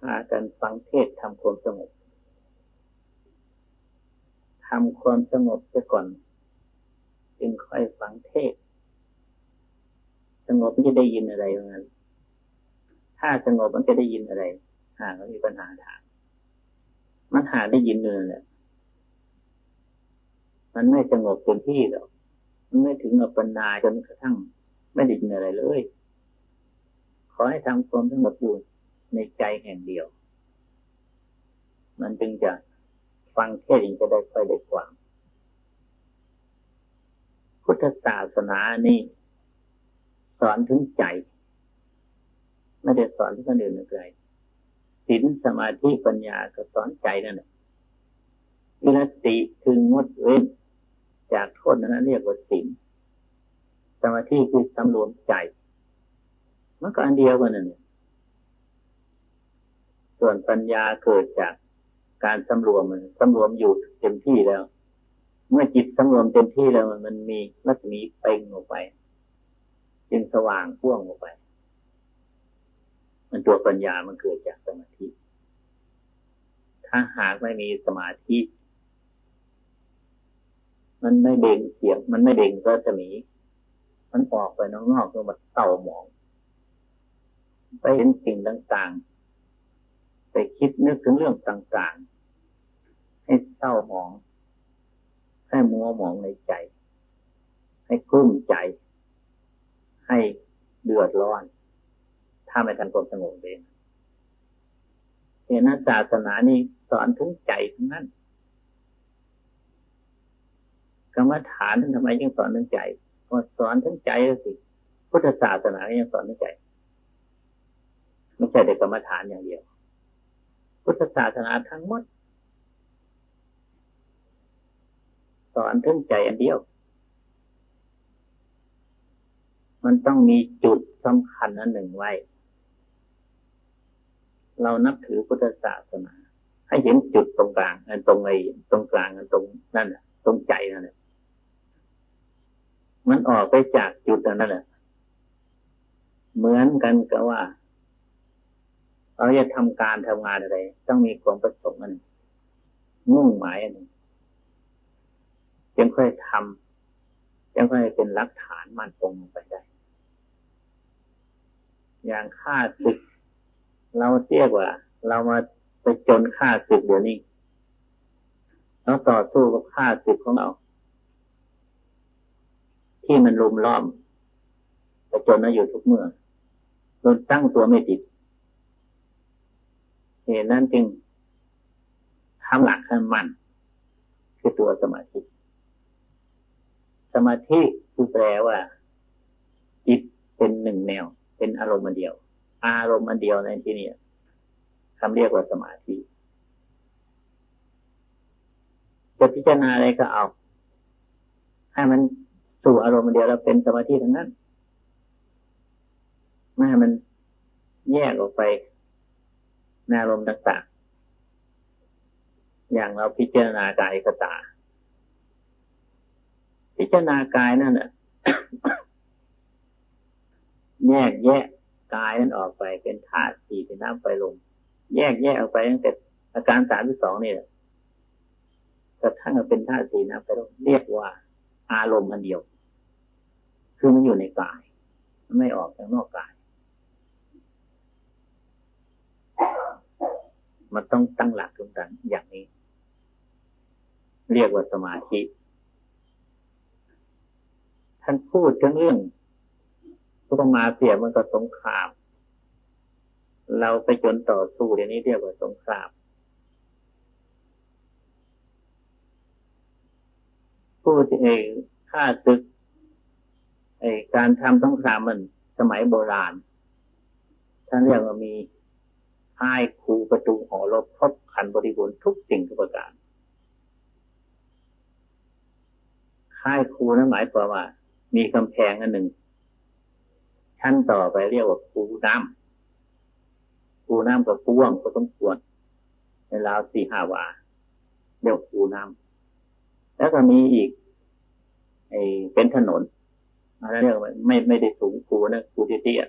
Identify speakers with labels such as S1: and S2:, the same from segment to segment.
S1: พากันฟังเทศทำความสงบทำความสงบไปก่อน จึงค่อยฟังเทศ สงบมันจะได้ยินอะไรอย่างนั้น ถ้าสงบมันจะได้ยินอะไร หากมีปัญหาถามมันหาได้ยินเนื้อเนี่ยมันไม่สงบเต็มที่หรอกมันไม่ถึงกับปัญญาจนกระทั่ง ไม่ได้ยินอะไรเลย ขอให้ทำความสงบอยู่ ในใจแห่งเดียว มันจึงจะฟังเทศจะได้ค่อยได้ความพุทธศาสนานี่สอนถึงใจ ไม่ได้สอนที่คนอื่นเลยศีลสมาธิปัญญาก็สอนใจนั่นแหละวิรติคืองดเว้นจากโทษนั้นเรียกว่าศีลสมาธิคือสำรวมใจ มันก็อันเดียวกันนั่นเนี่ย ส่วนปัญญาเกิดจากการสำรวมมันสำรวมอยู่เต็มที่แล้ว เมื่อจิตสำรวมเต็มที่แล้วมันมีรัศมีเป่งออกไปจึงสว่างพ่วงออกไป มันตัวปัญญามันเกิดจากสมาธิ ถ้าหากไม่มีสมาธิ มันไม่เด่งเสียง มันไม่เด่งก็จะมี มันออกไปนอกๆก็มาเต่าหมอง ไปเห็นสิ่งต่างๆ ไปคิดนึกถึงเรื่องต่างๆ ให้เศร้าหมอง ให้มัวหมองในใจ ให้กลุ้มใจ ให้เดือดร้อน ถ้าไม่ทันความสงบเองเห็นนั้นศาสนานี้สอนถึงใจทั้งนั้นกรรมฐานทำไมยังสอนถึงใจก็สอนถึงใจสิพุทธศาสนายังสอนถึงใจ ไม่ใช่แต่กรรมฐานอย่างเดียว พุทธศาสนาทั้งหมด สอนถึงใจอันเดียว มันต้องมีจุดสำคัญอันหนึ่งไว้ เรานับถือพุทธศาสนา ให้เห็นจุดตรงกลางอันตรงไอ้ตรงกลางอันตรงนั่นแหละตรงใจนั่นแหละมันออกไปจากจุดนั่นแหละเหมือนกันกับว่า เราจะทำการทำงานอะไร ต้องมีความประสงค์มันมุ่งหมายอันนึงจึงค่อยทำจึงค่อยเป็นหลักฐานมั่นคงไปได้ อย่างฆ่าศึก เราเรียกว่า เรามาไปจนฆ่าศึกเดี๋ยวนี้เราต่อสู้กับฆ่าศึกของเราที่มันรุมล้อมไปจนนั้นอยู่ทุกเมื่อจนตั้งตัวไม่ติด เหตุนั้นจึงทำหลักให้มัน คือตัวสมาธิ สมาธิคือแปลว่า จิตเป็นหนึ่งแนว เป็นอารมณ์เดียว อารมณ์เดียวในที่นี้คำเรียกว่าสมาธิจะพิจารณาอะไรก็เอา ให้มันสู่อารมณ์เดียวแล้วเป็นสมาธิทั้งนั้น ไม่ให้มันแยกออกไป ในอารมณ์ต่างๆ อย่างเราพิจารณากายกตา พิจารณากายนั่นแหละแยกแยะกายนั้นออกไปเป็นธาตุสี่เป็นน้ำไฟลมแยกแยกออกไปตั้งแต่อาการสามที่สองนี่แหละกระทั่งเป็นธาตุสี่น้ำไฟลมเรียกว่า อารมณ์อันเดียว คือมันอยู่ในกายไม่ออกจากนอกกาย มันต้องตั้งหลักตรงนั้นอย่างนี้ เรียกว่าสมาธิ ท่านพูดถึงเรื่องก็ต้องมาเสียมันก็สงคราม เราไปจนต่อสู้เดี๋ยวนี้เรียกว่าสงครามผู้ที่เองฆ่าศึกไอการทำสงครามมันสมัยโบราณท่านเรียกว่ามี ค่ายคูประตูหอรบครบคันบริบูรณ์ทุกสิ่งทุกประการค่ายคูนั้นหมายความว่า มีกำแพงอันหนึ่งชั้นต่อไปเรียกว่าปูน้ำปูน้ำกับปูว่งก็ต้องควรในราวสี่ห้าวาเรียกปูน้ำแล้วก็มีอีกไอเป็นถนนอะไรเรียกว่าไม่ไม่ได้สูงปูนะปูเตี้ย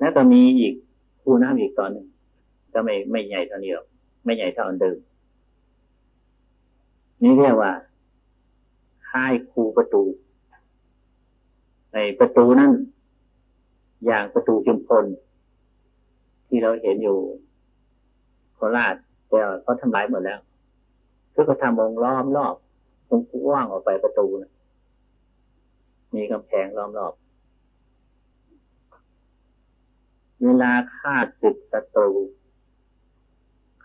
S1: แล้วก็มีอีก ปูน้ำอีกตอนหนึ่งก็ไม่ไม่ใหญ่เท่านี้หรอกไม่ใหญ่เท่าอันเดิมนี่เรียกว่าค่ายคูประตู ในประตูนั้นอย่างประตูจุมพล ที่เราเห็นอยู่โคราชแต่เขาทำลายหมดแล้วคือเขาทำวงล้อมรอบวงกว้างออกไปประตูนะมีกำแพงล้อมรอบ เวลาฆ่าศึกศัตรู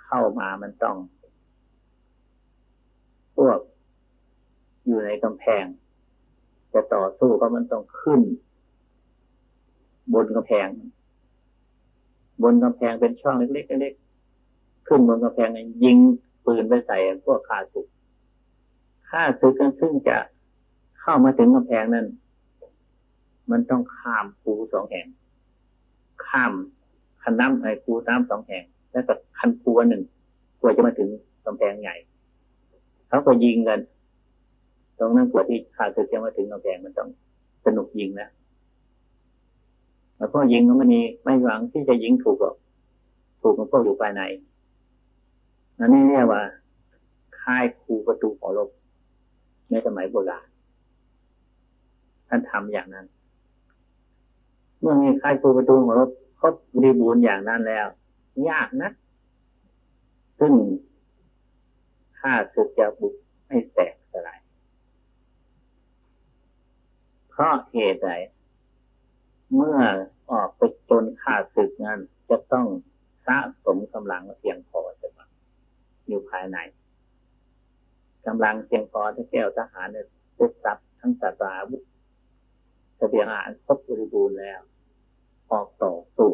S1: เข้ามามันต้อง พวกอยู่ในกำแพง จะต่อสู้ก็มันต้องขึ้น บนกำแพง บนกำแพงเป็นช่องเล็กๆเล็กๆขึ้นบนกำแพงยิงปืนไปใส่พวกข้าศึกข้าศึกกันซึ่งจะเข้ามาถึงกำแพงนั้น มันต้องข้ามภูสองแห่ง ข้ามคันน้ำไอ้ภูน้ำสองแห่ง แล้วก็คันภูหนึ่งกว่าจะมาถึงกำแพงใหญ่เขาก็ยิงกัน ตรงนั้นกว่าที่ข้าศึกจะมาถึงกำแพงมันต้องสนุกยิงนะแล้วพอยิงก็มันนี่ไม่หวังที่จะยิงถูกหรอกถูกมันก็อยู่ภายในอันนี้เรียกว่าค่ายคูประตูของรบในสมัยโบราณท่านทำอย่างนั้น เมื่อมีค่ายคูประตูของรบ ครบบริบูรณ์อย่างนั้นแล้ว ยากนะซึ่งข้าศึกจะบุกไม่แตกสลายเพราะเหตุใดเมื่อออกไปจนข้าศึกนั้น จะต้องสะสมกำลังเพียงพอจะมาอยู่ภายในกำลังเพียงพอที่แก้วทหารเนี่ยติดตับทั้งตาตาบุเสบียงอาหารครบบริบูรณ์แล้ว ออกต่อสู้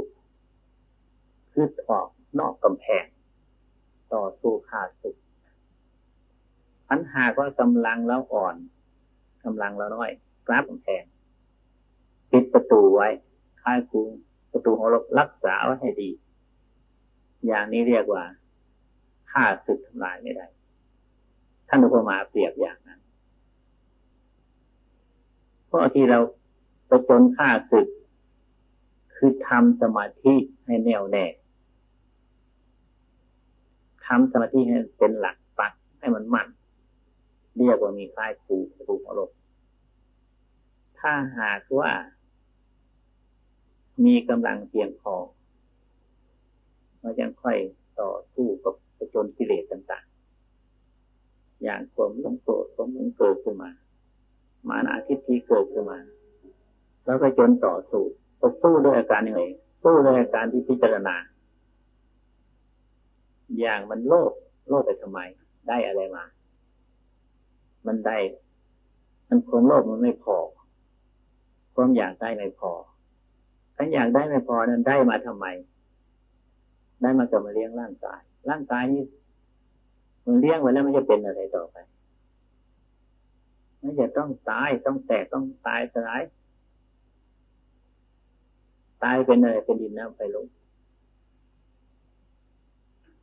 S1: คือออกนอกกำแพง ต่อสู้ขาดศึกปัญหาก็กำลังแล้วอ่อนกำลังแล้วน้อยกราบกำแพงปิดประตูไว้ค่ายคุงประตูของเรารักษาไว้ให้ดี อย่างนี้เรียกว่าฆ่าศึกทำลายไม่ได้ ท่านอุปมาเปรียบอย่างนั้นเพราะที่เราไปจนฆ่าศึก คือทำสมาธิให้แน่วแน่ทำสมาธิให้เป็นหลักปักให้มันมั่นเรียกว่ามีคลายครูครูของโลกถ้าหากว่า มีกำลังเพียงพอเรายังค่อยต่อสู้กับประจนกิเลสต่างๆ อย่างความหลงโกรธความหลงเกิดขึ้นมา มานาทิฏฐิเกิดขึ้นมา แล้วไปจนต่อสู้ ต่อสู้ด้วยอาการยังไงสู้ด้วยอาการที่พิจารณา อย่างมันโลภโลภไปทำไม ได้อะไรมา มันได้ มันความโลภมันไม่พอ ความอยากได้ไม่พอถ้าอยากได้ไม่พอนั้นได้มาทำไม ได้มากับมาเลี้ยงร่างกาย ร่างกายนี่มันเลี้ยงไว้แล้วมันจะเป็นอะไรต่อไปมันจะต้องตายต้องแตกต้องตายสลาย ตายเป็นอะไรเป็นดินน้ำไปลง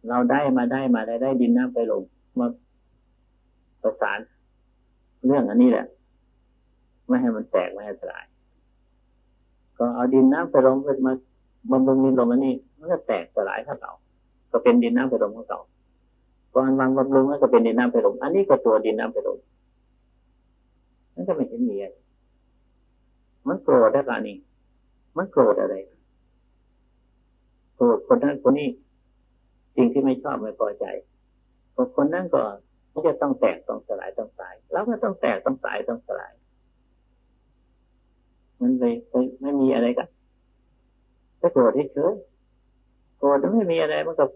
S1: เราได้มาได้มาได้ได้ดินน้ำไปลงมาประสานเรื่องอันนี้แหละ ไม่ให้มันแตกไม่ให้สลาย ก็เอาดินน้ำไปลงเพื่อมาบำรุงดินลมอันนี้มันก็แตกสลายเท่าเก่าก็เป็นดินน้ำไปลมของเก่าก่อนวางบำรุงก็เป็นดินน้ำไปลมอันนี้ก็ตัวดินน้ำไปลมนั่นก็ไม่เห็นมีอะไรมันโกรธได้ป่ะนี่ มันโกรธอะไรโกรธคนนั้นคนนี้สิ่งที่ไม่ชอบไม่พอใจคนนั้นก็มันจะต้องแตกต้องสลายต้องตายแล้วก็ต้องแตกต้องตายต้องสลาย มันเลยไม่มีอะไรกันถ้าโกรธเฉยโกรธไม่มีอะไรมันก็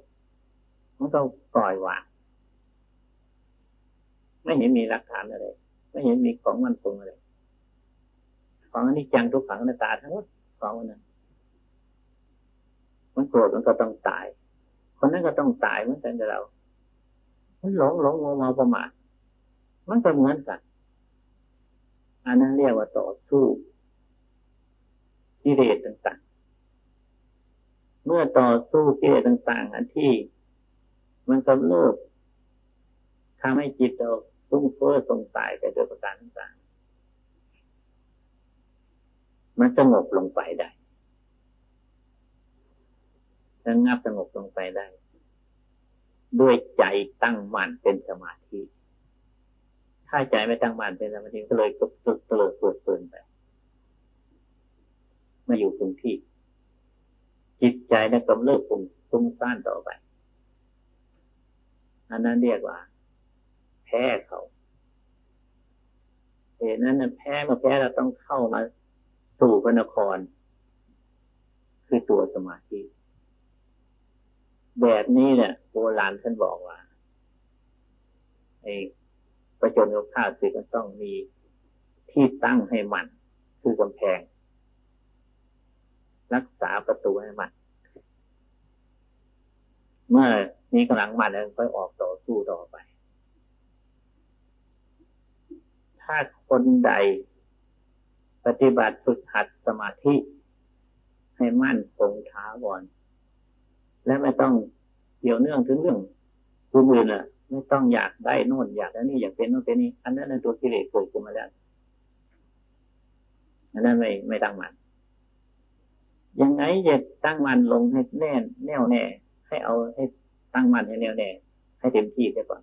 S1: มันต้องปล่อยวางไม่เห็นมีหลักฐานอะไร ไม่เห็นมีของมันคงอะไร ของอันนี้จังทุกขังในตาทั้งหมด ของมันนั้นมันโกรธมันก็ต้องตาย คนนั้นก็ต้องตายเหมือนกันกับเรา มันหลงหลงงเมาประมาทมันก็เหมือนกัน อันนั้นเรียกว่าต่อสู้กิเลสต่างๆ เมื่อต่อสู้กิเลสต่าง ๆ อันที่ มันกำเริบทำให้จิตเราฟุ้งเฟ้อสงสัยไปโดยประการต่างๆ มันสงบลงไปได้ระงับสงบลงไปได้ ด้วยใจตั้งมั่นเป็นสมาธิ ถ้าใจไม่ตั้งมั่นเป็นสมาธิก็เลยตกตกเตลิดเปิดเปินไปมาอยู่คงที่ จิตใจนั้นกำเริบปุ่มตุ้งซ่านต่อไป อันนั้นเรียกว่า แพ้เขาเหตุนั้นแพ้มาแพ้เราต้องเข้ามา สู่พระนคร คือตัวสมาธิ แบบนี้เนี่ยโบราณท่านบอกว่าไอ้ประจนกับข้าศึกมันต้องมีที่ตั้งให้มัน คือกำแพง รักษาประตูให้มันเมื่อนี้กำลังมันแล้วค่อยออกต่อสู้ต่อไป ถ้าคนใด ปฏิบัติฝึกหัดสมาธิ ให้มั่นคงท้าวรและไม่ต้องเกี่ยวเนื่องถึงเรื่องผู้อื่นอะ ไม่ต้องอยากได้โน่นอยากได้นี่อยากเป็นโน่นเป็นนี่อันนั้นในตัวกิเลสเกิดขึ้นมาแล้วอันนั้นไม่ไม่ตั้งมันยังไงจะตั้งมันลงให้แน่แน่วแน่ ให้เอาให้ตั้งมันให้แน่วแน่ ให้เต็มที่เสียก่อน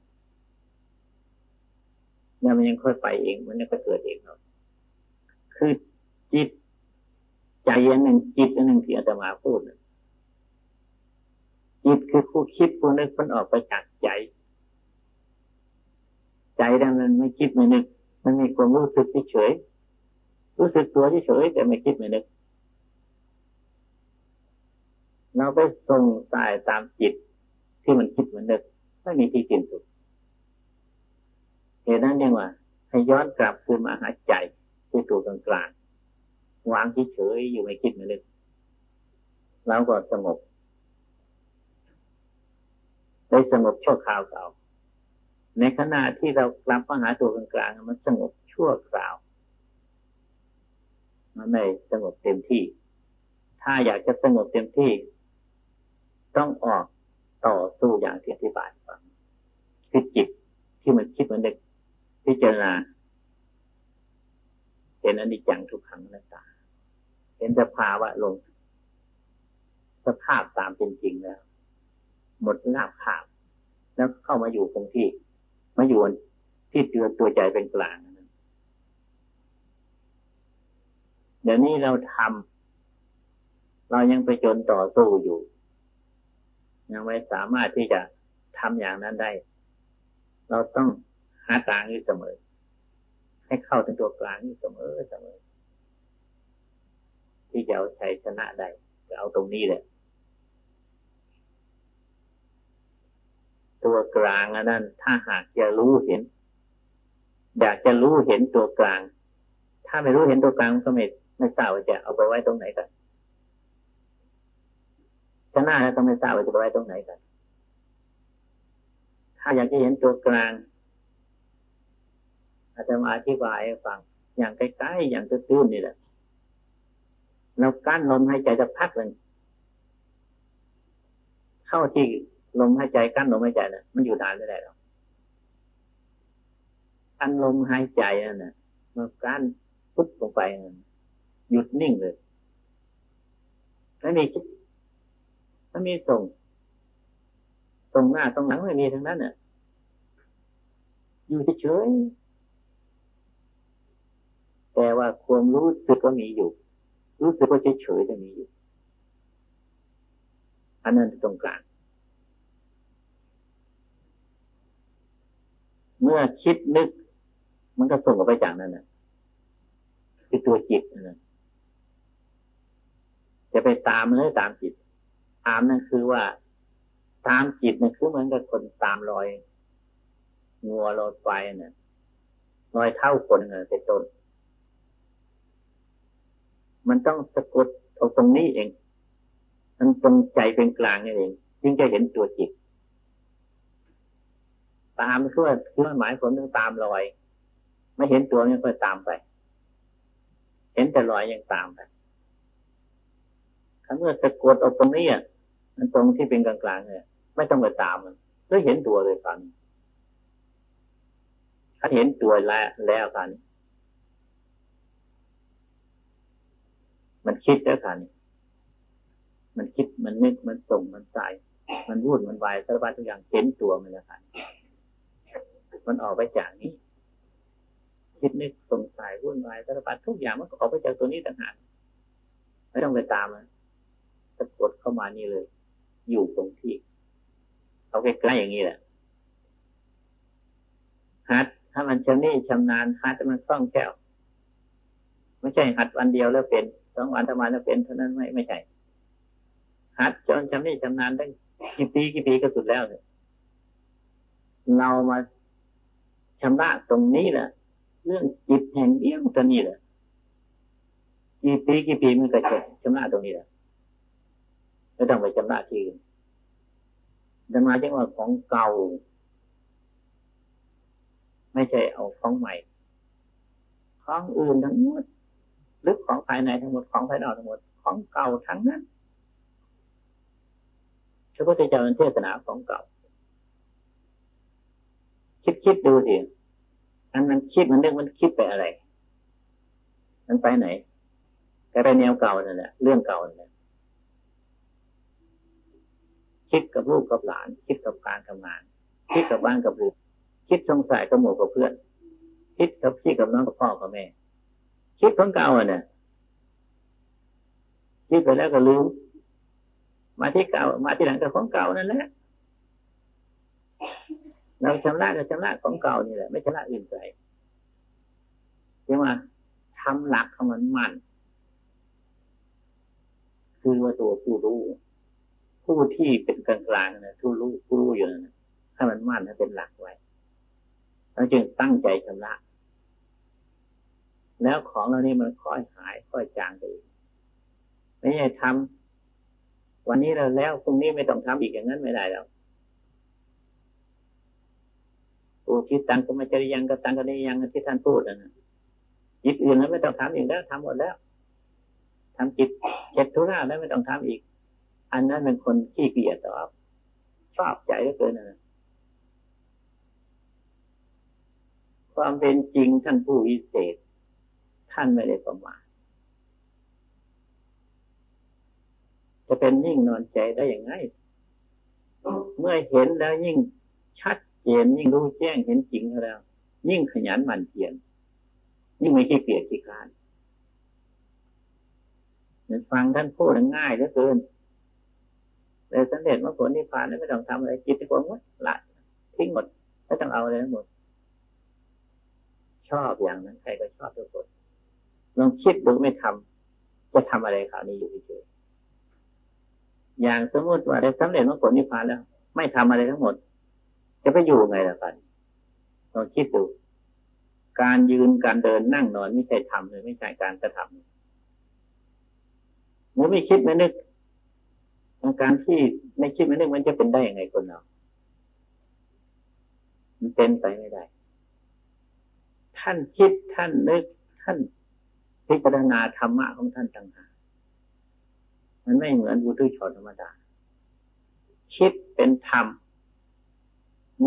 S1: แล้วมันยังค่อยไปเองมันก็เกิดเองครับ คือจิต ใจอันหนึ่งจิตอันหนึ่งที่อาตมาพูดจิตคือผู้คิดผู้นึกมันออกไปจากใจ ใจดังนั้นไม่คิดไม่นึก มันมีความรู้สึกเฉยรู้สึกตัวเฉยแต่ไม่คิดไม่นึกเราไปส่งสายตามจิตที่มันคิดมันนึกไม่มีที่สิ้นสุดเหตุนั้นเรียว่าให้ย้อนกลับคืนมาหาใจ ที่ตัวกลางกลางวางเฉยอยู่ไม่คิดไม่ลึกแล้วก็สงบได้สงบชั่วคราวเก่า ในขณะที่เรากลับมาหาตัวกลางกลางมันสงบชั่วคราว มันไม่สงบเต็มที่ ถ้าอยากจะสงบเต็มที่ ต้องออกต่อสู้อย่างที่อธิบายฟังคือจิตที่มันคิดมันเด็กพิจารณา เห็นอนิจจังทุกขังนัตตาเห็นสภาวะลง สภาพตามเป็นจริงแล้ว หมดลาบขาบแล้วเข้ามาอยู่คงที่ มาอยู่ที่เตือนตัวใจเป็นกลางเดี๋ยวนี้เราทำเรายังไปจนต่อสู้อยู่ ยังไม่สามารถที่จะทำอย่างนั้นได้ เราต้องหากลางอยู่เสมอ ให้เข้าถึงตัวกลางอยู่เสมอเสมอ ที่จะเอาชัยชนะได้จะเอาตรงนี้แหละ ตัวกลางนั้น ถ้าหากจะรู้เห็น อยากจะรู้เห็นตัวกลาง ถ้าไม่รู้เห็นตัวกลางก็ไม่ไม่ทราบว่าจะเอาไปไว้ตรงไหนกันชนะแล้วก็ไม่ทราบว่าจะไปไว้ตรงไหนกัน ถ้าอยากจะเห็นตัวกลาง อาจจะมาอธิบายให้ฟัง อย่างใกล้ๆอย่างตื้นๆนี่แหละเรากั้นลมหายใจจะพักหนึ่งเข้าที่ลมหายใจกั้นลมหายใจนะมันอยู่นานไม่ได้หรอกกั้นลมหายใจนั่นนะมันกั้นปุ๊บลงไปหยุดนิ่งเลยไม่มีคิดไม่มีตรงตรงหน้าตรงหลังไม่มีทั้งนั้นน่ะอยู่เฉย แต่ว่าความรู้สึกก็มีอยู่ รู้สึกว่าเฉยๆจะมีอยู่ อันนั้นตรงกลางเมื่อคิดนึก มันก็ส่งออกไปจากนั้นนะคือตัวจิตนะจะไปตามมันเลยตามจิต ตามนั่นคือว่า ตามจิตนั่นคือเหมือนกับคนตามรอยงัวรอยไฟเนี่ยรอยเท่าคนเนี่ยเป็นต้น มันต้องสะกดเอาตรงนี้เอง มันตรงใจเป็นกลางนี่เองจึงจะเห็นตัวจิต ตามเพื่อเพื่อหมายผลต้องตามรอย ไม่เห็นตัวนี่ก็ตามไป เห็นแต่รอยยังตามไปถ้าเมื่อสะกดเอาตรงนี้อะมันตรงที่เป็นกลางๆเนี่ยไม่ต้องไปตามมันก็เห็นตัวเลยตอนถ้าเห็นตัวแล้วแล้วตอนนี้ มันคิดแล้วกันมันคิดมันนึกมันส่งมันใส่มันวุ่นมันวายสารพัดทุกอย่างเห็นตัวมันแล้วกันมันออกไปจากนี้ คิดนึกสงสัยวุ่นวายสารพัดทุกอย่างมันก็ออกไปจากตัวนี้ต่างหากไม่ต้องไปตามมันสะกดเข้ามานี่เลย อยู่ตรงที่เอาใกล้ๆอย่างนี้แหละฮัดถ้ามันชำนี่ชำนาญฮัดมันคล่องแคล่วไม่ใช่หัดวันเดียวแล้วเป็น สองวันทำมาแล้วเป็นเท่านั้นไม่ไม่ใช่หัดจนชำนี่ชำนาญตั้งกี่ปีกี่ปีก็สุดแล้วเนี่ยเรามาชำระตรงนี้แหละเรื่องจิตแห่งเดียวตัวนี้แหละกี่ปีกี่ปีมันก็จะชำระตรงนี้แหละไม่ต้องไปชำระที่อื่นจะมาจังว่าของเก่า ไม่ใช่เอาของใหม่ของอื่นทั้งหมด หรือของภายในทั้งหมดของภายนอกทั้งหมดของเก่าทั้งนั้นพระพุทธเจ้าเทศนาของเก่า คิดคิดดูสิอันมันคิดมันนึกมันคิดไปอะไร มันไปไหนก็ไปแนวเก่านั่นแหละเรื่องเก่านั่นแหละคิดกับลูกกับหลาน คิดกับการทำงาน คิดกับบ้านกับลูกคิดสงสัยกับหมู่กับเพื่อน คิดกับพี่กับน้องกับพ่อกับแม่ คิดของเก่าอะเนี่ยคิดไปแล้วก็ลืมมาที่เก่า มาที่หลังกับของเก่านั่นแหละเราชำระก็ชำระของเก่านี่แหละไม่ชำระอื่นใส่ใช่ไหมทำหลักของมันมัน คือว่าตัวผู้รู้ ผู้ที่เป็นกลางกลางนะผู้รู้ผู้รู้อยู่นะถ้มันมั่นให้เป็นหลักไว้เราจึงตั้งใจชำระ แล้วของเรานี่มันค่อยหายค่อยจางไปไม่ใช่ทำวันนี้เราแล้วพรุ่งนี้ไม่ต้องทำอีกอย่างนั้นไม่ได้แล้วโอ้คิดตังก็ไม่จริยังก็ตังก็ได้ยังที่ท่านพูดนะจิตอื่นแล้วไม่ต้องทำอีกแล้วทำหมดแล้วทำจิตเจ็ดทุระแล้วไม่ต้องทำอีก อันนั้นเป็นคนขี้เกียจตอบชอบใจเหลือเกินนะความเป็นจริงท่านผู้วิเศษ ท่านไม่ได้ประมาทจะเป็นยิ่งนอนใจได้อย่างไงเมื่อเห็นแล้วยิ่งชัดเจนยิ่งรู้แจ้งเห็นจริงแล้ว ยิ่งขยันหมั่นเพียรยิ่งไม่ขี้เกียจขี้คานเหมือนฟังท่านพูดง่ายเหลือเกินแต่สังเร็จมาผลนิพพานไม่ต้องทำอะไรจิตที่กวงดละทิ้งหมดไม่ต้องเอาอะไรทั้งหมด ชอบอย่างนั้นใครก็ชอบทุกคน ลองคิดดูไม่ทำจะทำอะไรคราวนี้อยู่เฉยอย่างสมมติว่าได้สำเร็จมรรคผลนิพพานแล้ว ไม่ทำอะไรทั้งหมด จะไปอยู่ไงล่ะกันลองคิดดู การยืนการเดินนั่งนอนไม่ใช่ทำเลยไม่ใช่การกระทำหนูไม่คิดไม่นึกการที่ไม่คิดไม่นึกมันจะเป็นได้ยังไงคนเรามันเป็นไปไม่ได้ ท่านคิดท่านนึกท่าน พิจารณาธรรมะของท่านต่างหากมันไม่เหมือนบุตุชนธรรมดา คิดเป็นธรรม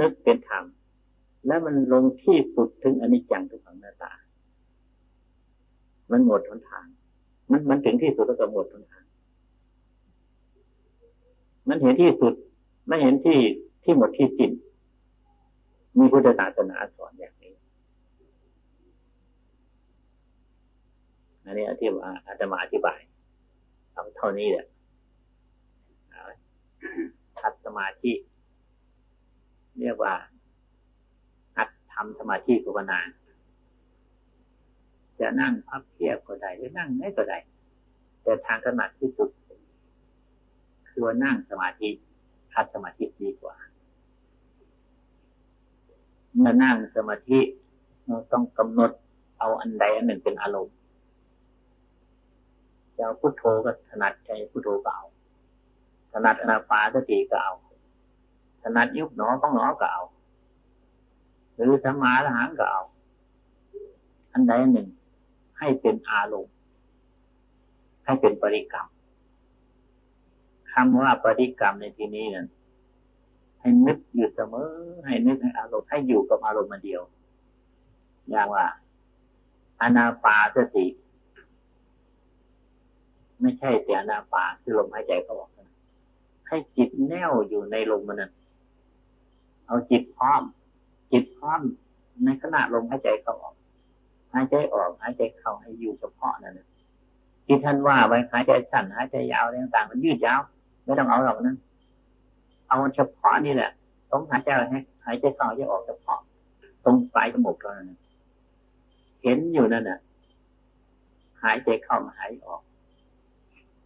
S1: นึกเป็นธรรม แล้วมันลงที่สุดถึงอนิจจังทุกขังนาตา มันหมดทนทาง มันมันถึงที่สุดแล้วก็หมดทนทาง มันเห็นที่สุด ไม่เห็นที่ที่หมดที่สิ้นมีพุทธศาสนาสอนอย่างนี้ อันนี้ที่อาตมาอธิบายทำเท่านี้แหละทัดสมาธิ เรียกว่าหัดทำสมาธิภาวนาจะนั่งพับเพียบก็ได้หรือนั่งไม่ก็ได้แต่ทางถนัดที่สุดคือว่านั่งสมาธิทัดสมาธิดีกว่าเมื่อนั่งสมาธิเราต้องกำหนดเอาอันใดอันหนึ่งเป็นอารมณ์ จะพุทโธก็ถนัดใจพุทโธเก่าถนัดอนาปาสติเก่าถนัดยุบหนอต้องหนอเก่าหรือสมาละหังเก่าอันใดหนึ่ง ให้เป็นอารมณ์ให้เป็นปริกรรมคำว่าปริกรรมในที่นี้นั้นให้นึกอยู่เสมอ ให้นึกให้อารมณ์ให้อยู่กับอารมณ์มาเดียว อย่างว่าอนาปาสติ ไม่ใช่เสียนาป่าคือลมหายใจเขาออกนะให้จิตแน่วอยู่ในลมมันนั้นเอาจิตพร้อม จิตพร้อมในขณะลมหายใจเข้าออกหายใจออกหายใจเข้าให้อยู่เฉพาะนั่นนะที่ท่านว่าไว้หายใจสั้นหายใจยาวอะไรต่างๆมันยืดยาวไม่ต้องเอาหรอกนั้นเอาเฉพาะนี่แหละต้องหายใจให้หายใจเข้าหายใจออกเฉพาะ ตรงปลายจมูกเท่านั้นเห็นอยู่นั่นน่ะ หายใจเข้ามาหายออก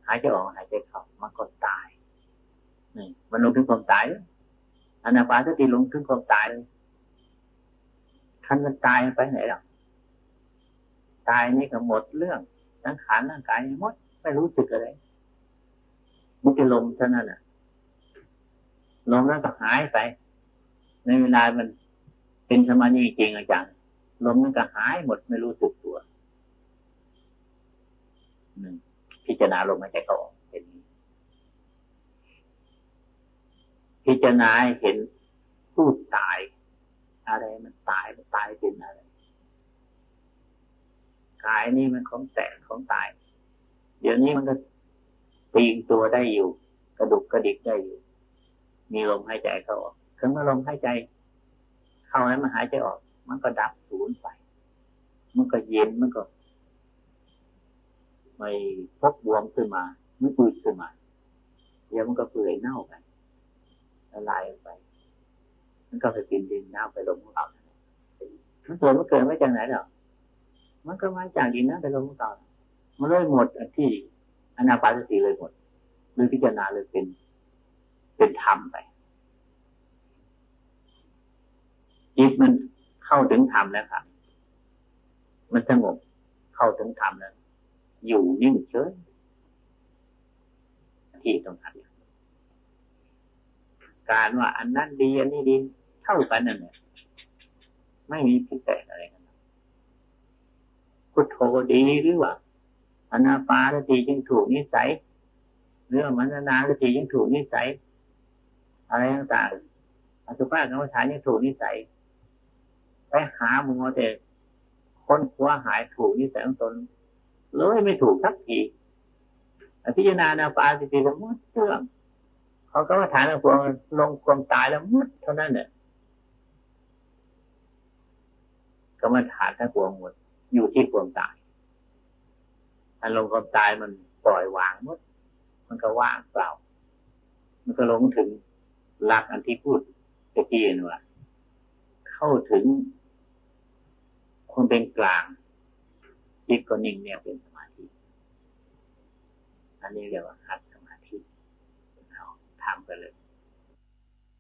S1: หายใจออกหายใจเข้ามันก็ตายนี่มันลงถึงความตายอนาปานสติลงถึงความตายเลยคันมันตายไปไหนหรอกตายนี่ก็หมดเรื่องสังขารร่างกายหมดไม่รู้สึกอะไรมันจะลมเท่านั้นน่ะลมแล้วก็หายไป ในเวลามันเป็นสมาธิจริงอาจารย์ลมมันก็หายหมดไม่รู้สึกตัวหนึ่ง พิจารณาลมหายใจเข้าออกเห็นพิจารณาเห็นผู้ตาย อะไรมันตายมันตายเป็นอะไรกายนี่มันของแตกของตาย เดี๋ยวนี้มันก็ปีงตัวได้อยู่ กระดุกกระดิกได้อยู่ มีลมหายใจเข้าออกถึงเมื่อลมหายใจ เข้าแล้วมันหายใจออก มันก็ดับสูญไป มันก็เย็นมันก็ ไม่พกบวมขึ้นมาไม่อืดขึ้นมาเดี๋ยวมันก็เปื่อยเน่าไปละลายไป มันก็ไปกินดินเน่าไปลมของเรามันเกิดมันเกิดมาจากไหนหรอมันก็มาจากดินนะไปลมของเรามันเลยหมดที่อนาปานสติเลยหมดหรือพิจารณาเลยเป็นเป็นธรรมไปจิตมันเข้าถึงธรรมแล้วครับ มันสงบเข้าถึงธรรมแล้ว อยู่นิ่งเฉยที่ต้องทำการว่าอันนั้นดีอันนี้ดีเท่ากันนั่นแหละไม่มีผิดแปลกอะไรกันพุทโธดีหรือว่าอนาปาสติยังถูกนิสัยเรื่องมันนานสติยังถูกนิสัย อะไรต่างๆอสุภะกรรมฐานยังถูกนิสัย ไปหามัวแต่ค้นคว้าหายถูกนิสัยของตน เลยไม่ถูกสักทีพิจารณานาปาสิติก็มุดเรื่องเขาก็มาฐานพวงลงความตายแล้วมุดเท่านั้นเนี่ยก็มาฐานทั้งพวงหมดอยู่ที่ความตายอันลงความตายมันปล่อยวางหมด มันก็ว่างเปล่า มันก็ลงถึงหลักอันที่พูดตะกี้นว่า เข้าถึงความเป็นกลาง จิตก็นิ่งเนี่ยเป็นสมาธิ อันนี้เรียกว่าหัดสมาธิเราทำไปเลย